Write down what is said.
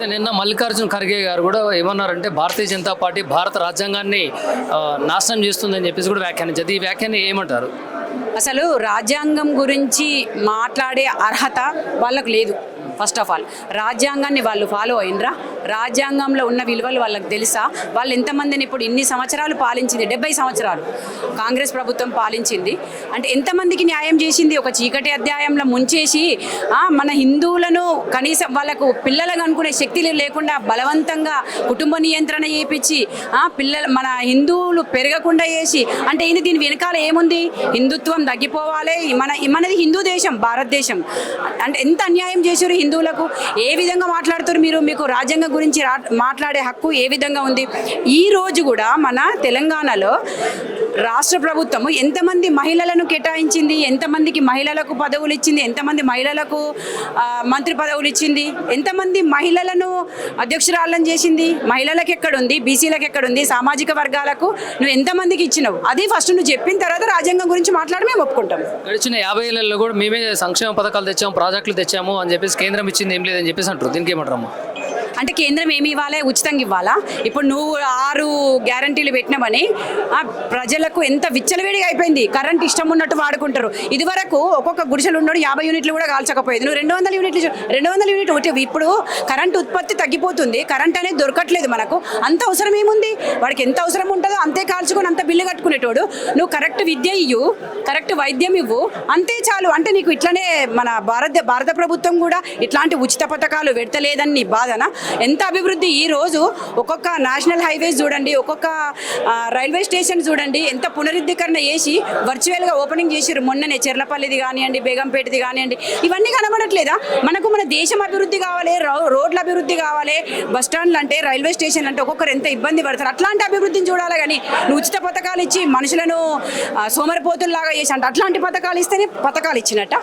అయితే నిన్న మల్లికార్జున ఖర్గే గారు కూడా ఏమన్నారంటే భారతీయ జనతా పార్టీ భారత రాజ్యాంగాన్ని నాశనం చేస్తుందని చెప్పేసి కూడా వ్యాఖ్యానించారు. ఈ వ్యాఖ్యాన్ని ఏమంటారు? అసలు రాజ్యాంగం గురించి మాట్లాడే అర్హత వాళ్ళకు లేదు. First of all. రాజ్యాంగాన్ని వాళ్ళు ఫాలో అయినరా రాజ్యాంగంలో ఉన్న విలువలు వాళ్ళకి తెలుసా? వాళ్ళు ఎంతమందిని ఇప్పుడు ఇన్ని సంవత్సరాలు పాలించింది? డెబ్బై సంవత్సరాలు కాంగ్రెస్ ప్రభుత్వం పాలించింది. అంటే ఎంతమందికి న్యాయం చేసింది? ఒక చీకటి అధ్యాయంలో ముంచేసి మన హిందువులను కనీసం వాళ్ళకు పిల్లలకు అనుకునే శక్తి లేకుండా బలవంతంగా కుటుంబ నియంత్రణ చేపించి పిల్లలు మన హిందువులు పెరగకుండా చేసి అంటే ఏంది దీని వెనకాల ఏముంది? హిందుత్వం తగ్గిపోవాలి. మన మనది హిందూ దేశం భారతదేశం. అంటే ఎంత అన్యాయం చేశారు హిందువులకు ఏ విధంగా మాట్లాడుతారు మీరు? మీకు రాజ్యాంగం గురించి రా మాట్లాడే హక్కు ఏ విధంగా ఉంది? ఈ రోజు కూడా మన తెలంగాణలో రాష్ట్ర ప్రభుత్వము ఎంతమంది మహిళలను కేటాయించింది? ఎంతమందికి మహిళలకు పదవులు ఇచ్చింది? ఎంతమంది మహిళలకు మంత్రి పదవులు ఇచ్చింది? ఎంతమంది మహిళలను అధ్యక్షురాలను చేసింది? మహిళలకు ఎక్కడుంది? బీసీలకు ఎక్కడుంది? సామాజిక వర్గాలకు నువ్వు ఎంతమందికి ఇచ్చినావు? అది ఫస్ట్ నువ్వు చెప్పిన తర్వాత రాజ్యాంగం గురించి మాట్లాడి మేము ఒప్పుకుంటాం గడిచిన యాభై ఏళ్ళలో కూడా మేమే సంక్షేమ పథకాలు తెచ్చాము ప్రాజెక్టులు తెచ్చాము అని చెప్పేసి కేంద్రం ఇచ్చింది ఏం లేదని చెప్పేసి అంటారు. దీనికి ఏమంటారమ్మా? అంటే కేంద్రం ఏమి ఇవ్వాలి? ఉచితంగా ఇవ్వాలా? ఇప్పుడు నువ్వు ఆరు గ్యారంటీలు పెట్టినామని ఆ ప్రజలకు ఎంత విచ్చలవేడిగా అయిపోయింది? కరెంట్ ఇష్టం ఉన్నట్టు వాడుకుంటారు. ఇదివరకు ఒక్కొక్క గుడిసెలు ఉండడం యాభై యూనిట్లు కూడా కాల్చకపోయేది. నువ్వు రెండు వందల యూనిట్లు రెండు వందల యూనిట్ ఒకటి ఇప్పుడు కరెంట్ ఉత్పత్తి తగ్గిపోతుంది. కరెంట్ అనేది దొరకట్లేదు మనకు. అంత అవసరం ఏముంది? వాడికి ఎంత అవసరం ఉంటుందో అంతే కాల్చుకొని అంత బిల్లు కట్టుకునేటోడు. నువ్వు కరెక్ట్ విద్య ఇవ్వు కరెక్ట్ వైద్యం ఇవ్వు అంతే చాలు. అంటే నీకు ఇట్లనే మన భారత భారత ప్రభుత్వం కూడా ఇట్లాంటి ఉచిత పథకాలు పెడతలేదని నీ బాధన? ఎంత అభివృద్ధి? ఈ రోజు ఒక్కొక్క నేషనల్ హైవేస్ చూడండి ఒక్కొక్క రైల్వే స్టేషన్ చూడండి ఎంత పునరుద్ధీకరణ చేసి వర్చువల్గా ఓపెనింగ్ చేశారు మొన్ననే చెర్లపల్లిది కానివ్వండి బేగంపేటది కానివ్వండి. ఇవన్నీ కనబడట్లేదా? మనకు మన దేశం అభివృద్ధి కావాలి రోడ్ల అభివృద్ధి కావాలి బస్ స్టాండ్లు అంటే రైల్వే స్టేషన్లు అంటే ఒక్కొక్కరు ఎంత ఇబ్బంది పడతారు? అట్లాంటి అభివృద్ధిని చూడాలి కానీ నువ్వు ఉచిత పథకాలు ఇచ్చి మనుషులను సోమరిపోతుల్లాగా చేసి అంటే అట్లాంటి పథకాలు ఇస్తేనే పథకాలు ఇచ్చినట్ట?